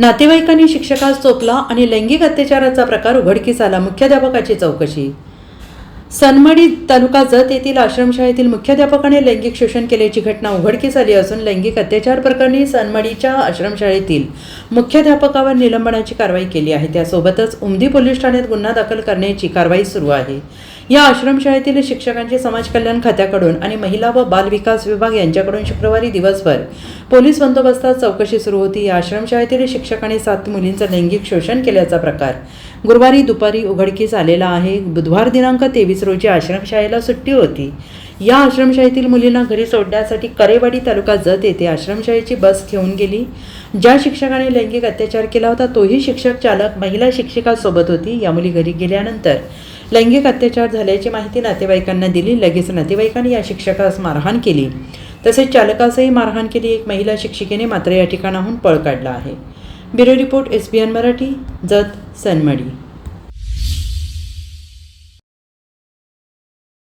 नातेवाईकांनी शिक्षकास चोपला आणि लैंगिक अत्याचाराचा प्रकार उघडकीस आला. मुख्याध्यापकाची चौकशी. सनमडी तालुका जत येथील आश्रमशाळेतील मुख्याध्यापकाने लैंगिक शोषण केल्याची घटना उघडकीस आली असून लैंगिक अत्याचार प्रकरणी सनमडीच्या आश्रमशाळेतील मुख्याध्यापकावर निलंबनाची कारवाई केली आहे. त्यासोबतच उमदी पोलीस ठाण्यात गुन्हा दाखल करण्याची कारवाई सुरू आहे. या आश्रमशाळेतील शिक्षकांची समाज कल्याण खात्याकडून आणि महिला व बाल विकास विभाग यांच्याकडून शुक्रवारी दिवसभर पोलीस बंदोबस्तात चौकशी सुरू होती. या आश्रमशाळेतील शिक्षकाने सात मुलींचं लैंगिक शोषण केल्याचा प्रकार. गुरुवारी दुपारी उघडकीस आलेला आहे. बुधवार दिनांक तेवीस रोजी आश्रमशाळेला सुट्टी होती. या आश्रमशाळेतील मुलींना घरी सोडण्यासाठी करेवाडी तालुका जत येथे आश्रमशाळेची बस घेऊन गेली. ज्या शिक्षकाने लैंगिक अत्याचार केला होता तोही शिक्षक चालक महिला शिक्षिकासोबत होती. या मुली घरी गेल्यानंतर लैंगिक अत्याचार झाल्याची माहिती नातेवाईकांना दिली. लगेच नातेवाईकांनी या शिक्षकास मारहाण केली. तसेच चालकासही मारहाण केली. एक महिला शिक्षिकेने मात्र या ठिकाणाहून पळ काढला आहे. Bureau report S B N Marathi Jat Sanmadi.